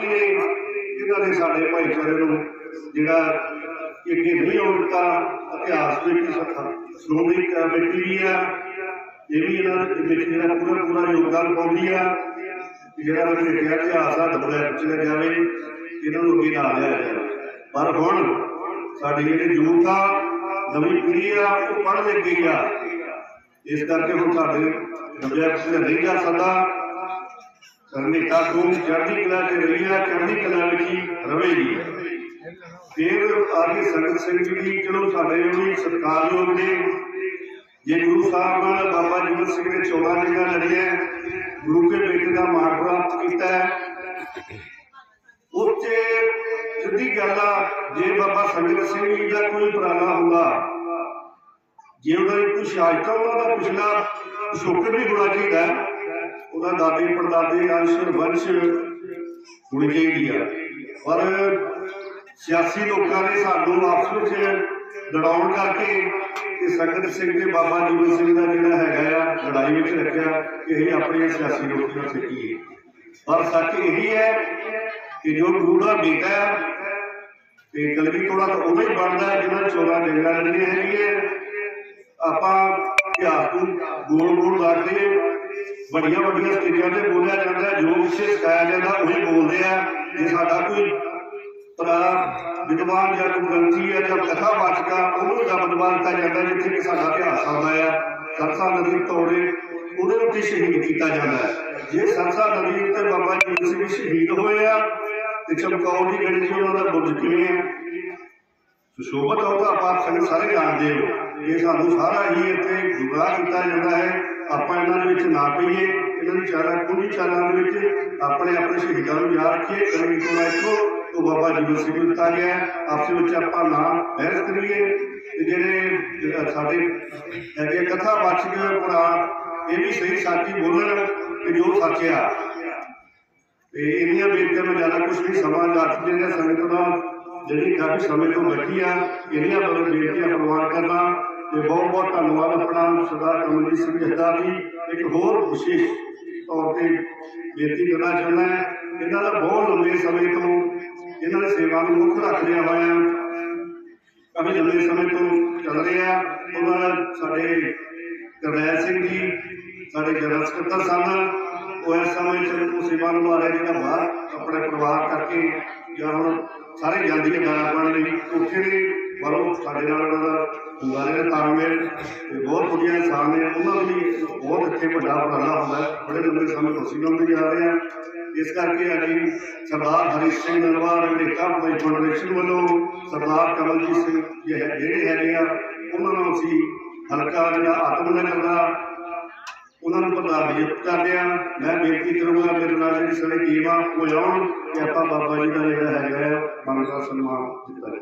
ਨੇ ਇਹਨਾਂ ਨੇ ਸਾਡੇ ਭਾਈਚਾਰੇ ਨੂੰ ਜਿਹੜਾ ਅੱਗੇ ਨਹੀਂ ਆਉਣ ਦਿੱਤਾ, ਇਤਿਹਾਸ ਵਿੱਚ ਸ਼੍ਰੋਮਣੀ ਕਮੇਟੀ ਵੀ ਆ, ਇਹ ਵੀ ਇਹਨਾਂ ਦੇ ਵਿੱਚ ਜਿਹੜਾ ਪੂਰਾ ਪੂਰਾ ਯੋਗਦਾਨ ਪਾਉਂਦੀ ਆ ਕਿ ਜਿਹੜਾ ਲੇਖਿਆ ਇਤਿਹਾਸ ਆ ਡਬਲੇ ਵਿੱਚ ਜਾਵੇ, ਇਹਨਾਂ ਨੂੰ ਅੱਗੇ ਨਾ ਲਿਆ ਜਾਵੇ। ਪਰ ਹੁਣ ਸਾਡੇ ਜਿਹੜੇ ਯੂਥ ਆ, ਨਵੀਂ ਪੀੜ੍ਹੀ ਆ, ਉਹ ਪੜ੍ਹ ਲਿਖ ਗਈ ਆ ਇਸ ਕਰਕੇ ਹੁਣ ਸਾਡੇ ਡਬਲੇ ਵਿੱਚ ਨਹੀਂ ਜਾ ਸਕਦਾ। ਕਰਨੇਤਾ ਨੂੰ ਚੜ੍ਹਦੀ ਕਲਾ ਤੇ ਰਹੀ ਚੜ੍ਹਦੀ ਕਲਾ ਵਿੱਚ ਹੀ ਫਿਰ ਆਗੇ ਸੰਗਤ ਸਿੰਘ ਜੀ ਚਲੋ ਸਾਡੇ ਵੀ ਸਤਿਕਾਰਯੋਗ ਨੇ। ਜੇ ਗੁਰੂ ਸਾਹਿਬ ਨਾਲ ਬਾਬਾ ਜੀਵਨ ਸਿੰਘ ਨੇ 14 ਜਗ੍ਹਾ ਲੜੀਆਂ, ਗੁਰੂ ਕੇ ਬੇਟੇ ਦਾ ਮਾਣ ਪ੍ਰਾਪਤ ਕੀਤਾ ਹੈ। ਉੱਥੇ ਸਿੱਧੀ ਗੱਲ ਆ, ਜੇ ਬਾਬਾ ਸੰਗਤ ਸਿੰਘ ਜੀ ਦਾ ਕੋਈ ਉਪਰਾਲਾ ਹੁੰਦਾ, ਜੇ ਉਹਨਾਂ ਦੀ ਕੋਈ ਸ਼ਹਾਦਤਾਂ ਉਹਨਾਂ ਦਾ ਪਿਛਲਾ ਸ਼ੁਕਰ ਵੀ ਹੋਣਾ ਚਾਹੀਦਾ ਹੈ। ਦਾਦੇ ਪੜਦਾਦੇ ਅੰਸ਼ ਵੰਸ਼ ਹੋਣੀ ਚਾਹੀਦੀ ਆ। ਪਰ ਸਿਆਸੀ ਲੋਕਾਂ ਨੇ ਸਾਨੂੰ ਆਪਸ ਵਿੱਚ ਲੜਾਉਣ ਕਰਕੇ ਇਹ ਸੰਗਤ ਸਿੰਘ ਤੇ ਬਾਬਾ ਜੀਵਨ ਸਿੰਘ ਦਾ ਜਿਹੜਾ ਹੈਗਾ ਆ, ਲੜਾਈ ਵਿੱਚ ਰੱਖਿਆ ਇਹ ਆਪਣੀਆਂ ਸਿਆਸੀ ਨੌਕਰੀਆਂ ਸਿੱਖੀਏ ਪਰ ਸੱਚ ਇਹੀ ਹੈ ਕਿ ਜੋ ਗੁਰੂ ਦਾ ਬੇਟਾ ਤੇ ਕਲਵੀ ਤੋੜਾ ਤਾਂ ਉਹਦਾ ਹੀ ਬਣਦਾ ਹੈ, ਜਿਹਨਾਂ ਚੋਰਾਂ ਜੰਗਲਾਂ ਲੜੀਆਂ ਹੈਗੀਆਂ। ਆਪਾਂ ਇਤਿਹਾਸ ਨੂੰ ਗੋਲ ਗੋਲ ਰੱਖਦੇ ਵੱਡੀਆਂ ਵੱਡੀਆਂ ਸਟੇਜਾਂ ਤੇ ਬੋਲਿਆ ਜਾਂਦਾ ਹੈ, ਜੋ ਵਿਸ਼ੇ ਸਿਖਾਇਆ ਜਾਂਦਾ ਉਹੀ ਬੋਲਦੇ ਆ। ਜੇ ਸਾਡਾ ਕੋਈ ਤਰਾ ਵਿਦਵਾਨ ਜਾਂ ਕੋਈ ਗ੍ਰੰਥੀ ਹੈ ਜਾਂ ਕਥਾ ਵਾਚਕਾ ਉਹਨੂੰ ਸ਼ਬਦ ਦਿੱਤਾ ਜਾਂਦਾ ਜਿੱਥੇ ਕਿ ਸਾਡਾ ਇਤਿਹਾਸ ਆਉਂਦਾ ਆ। ਸਰਸਾ ਨਦੀ ਤੋੜੇ ਉਹਦੇ ਉੱਤੇ ਸ਼ਹੀਦ ਕੀਤਾ ਜਾਂਦਾ ਹੈ। ਜੇ ਸਰਸਾ ਨਦੀ ਉੱਤੇ ਬਾਬਾ ਜੀ ਸਿੰਘ ਸ਼ਹੀਦ ਹੋਏ ਆ ਤੇ ਚਮਕੌਰ ਦੀ ਗੜੀ ਸੀ ਉਹਨਾਂ ਦਾ ਬੁਰਜ ਕਿਵੇਂ ਹੈ ਸੁਸ਼ੋਭਤ ਹੋਊਗਾ ਆਪਾਂ ਸਾਰੇ ਜਾਣਦੇ ਹੋ। ਇਹ ਸਾਨੂੰ ਸਾਰਾ ਹੀ ਇੱਥੇ ਗੁੰਮਰਾਹ ਕੀਤਾ ਜਾਂਦਾ ਹੈ ਆਪਾਂ ਇਹਨਾਂ ਦੇ ਵਿੱਚ ਨਾ ਪਈਏ ਇਹਨਾਂ ਦੀ ਚਾਰਾ ਕੋਈ ਚਾਰਾਂ ਦੇ ਵਿੱਚ ਆਪਣੇ ਆਪਣੇ ਸ਼ਹੀਦਾਂ ਨੂੰ ਯਾਦ ਰੱਖੀਏ ਕਰੀ ਕੋਲਾ ਇੱਕੋ ਤੋਂ ਬਾਬਾ ਜੀਵਨ ਸਿੰਘ ਨੂੰ ਦਿੱਤਾ ਗਿਆ ਹੈ। ਆਪਸ ਵਿੱਚ ਆਪਾਂ ਨਾ ਬਹਿਸ ਕਰੀਏ ਤੇ ਜਿਹੜੇ ਜਿਹੜਾ ਸਾਡੇ ਹੈਗੇ ਕਥਾ ਵਾਚਕ ਪੁਰਾਣ ਇਹ ਵੀ ਸਹੀ ਸਾਚੀ ਬੋਲਣ ਕਿ ਜੋ ਸੱਚ ਆ ਤੇ ਇਹਨੀਆਂ ਬੇਨਤੀਆਂ ਨੂੰ ਜ਼ਿਆਦਾ ਕੁਝ ਨਹੀਂ ਸਮਾਂ ਲੱਗ ਜਿਹੜੇ ਸੰਗਤ ਦਾ ਜਿਹੜੀ ਕਾਫੀ ਸਮੇਂ ਤੋਂ ਬੈਠੀ ਆ ਇਹਨੀਆਂ ਬੜੀ ਬੇਨਤੀਆਂ ਪ੍ਰਵਾਨ ਕਰਨਾ ਤੇ ਬਹੁਤ ਬਹੁਤ ਧੰਨਵਾਦ ਆਪਣਾ ਸਰਦਾਰ ਕਮਲਜੀਤ ਸਿੰਘ ਜੱਦਾ ਜੀ ਇੱਕ ਹੋਰ ਵਿਸ਼ੇਸ਼ ਤੌਰ ਤੇ ਬੇਨਤੀ ਕਰਨਾ ਚਾਹੁੰਦਾ ਹਾਂ। ਇਹਨਾਂ ਦਾ ਬਹੁਤ ਲੰਬੇ ਸਮੇਂ ਤੋਂ ਇਹਨਾਂ ਦੀ ਸੇਵਾ ਨੂੰ ਮੁੱਖ ਰੱਖਦਿਆਂ ਹੋਇਆ ਕਾਫੀ ਲੰਬੇ ਸਮੇਂ ਤੋਂ ਚੱਲ ਰਿਹਾ। ਉਹਨਾਂ ਸਾਡੇ ਕਰਨੈਲ ਸਿੰਘ ਜੀ, ਸਾਡੇ ਜਨਰਲ ਸਕੱਤਰ ਸਨ। ਉਹ ਇਸ ਸਮੇਂ ਚ ਉਹ ਸੇਵਾ ਨਿਭਾ ਰਹੇ ਜਿਹੜਾ ਬਾਹਰ ਆਪਣੇ ਪਰਿਵਾਰ ਕਰਕੇ ਜਾਂ ਹੁਣ ਸਾਰੇ ਜਲਦੀ ਦੇ ਗਾਣਾ ਪਾਉਣ ਲਈ ਉੱਥੇ ਦੇ ਵੱਲੋਂ ਸਾਡੇ ਨਾਲ ਉਹਨਾਂ ਦਾ ਹੁੰਗਾਰੇ ਦਾ ਤਾਲਮੇਲ ਤੇ ਬਹੁਤ ਵਧੀਆ ਇਨਸਾਨ ਨੇ ਉਹਨਾਂ ਨੂੰ ਵੀ ਬਹੁਤ ਇੱਥੇ ਵੱਡਾ ਉਪਰਾਲਾ ਹੁੰਦਾ ਬੜੇ ਲੰਬੇ ਸਮੇਂ ਤੋਂ ਅਸੀਂ ਲਾਉਂਦੇ ਜਾ ਰਹੇ ਹਾਂ। ਇਸ ਕਰਕੇ ਅਸੀਂ ਸਰਦਾਰ ਹਰੀ ਸਿੰਘ ਨਲਵਾਰ ਅਮਰੀਕਾ ਕੋਈ ਫਾਊਂਡੇਸ਼ਨ ਵੱਲੋਂ ਸਰਦਾਰ ਕਮਲਜੀਤ ਸਿੰਘ ਹੈ- ਜਿਹੜੇ ਹੈਗੇ ਆ, ਉਹਨਾਂ ਨੂੰ ਅਸੀਂ ਹਲਕਾ ਜਿਹੜਾ ਆਤਮ ਨਗਰ ਦਾ ਉਹਨਾਂ ਨੂੰ ਪ੍ਰਧਾਨਿਤ ਕਰਦੇ ਆ ਮੈਂ ਬੇਨਤੀ ਕਰੂੰਗਾ ਮੇਰੇ ਨਾਲ ਜਿਹੜੀ ਸਾਡੀ ਟੀਮ ਆ, ਉਹ ਆਉਣ ਕਿ ਆਪਾਂ ਬਾਬਾ ਜੀ ਦਾ ਜਿਹੜਾ ਹੈਗਾ ਆ ਮਨ ਦਾ ਸਨਮਾਨ ਕੀਤਾ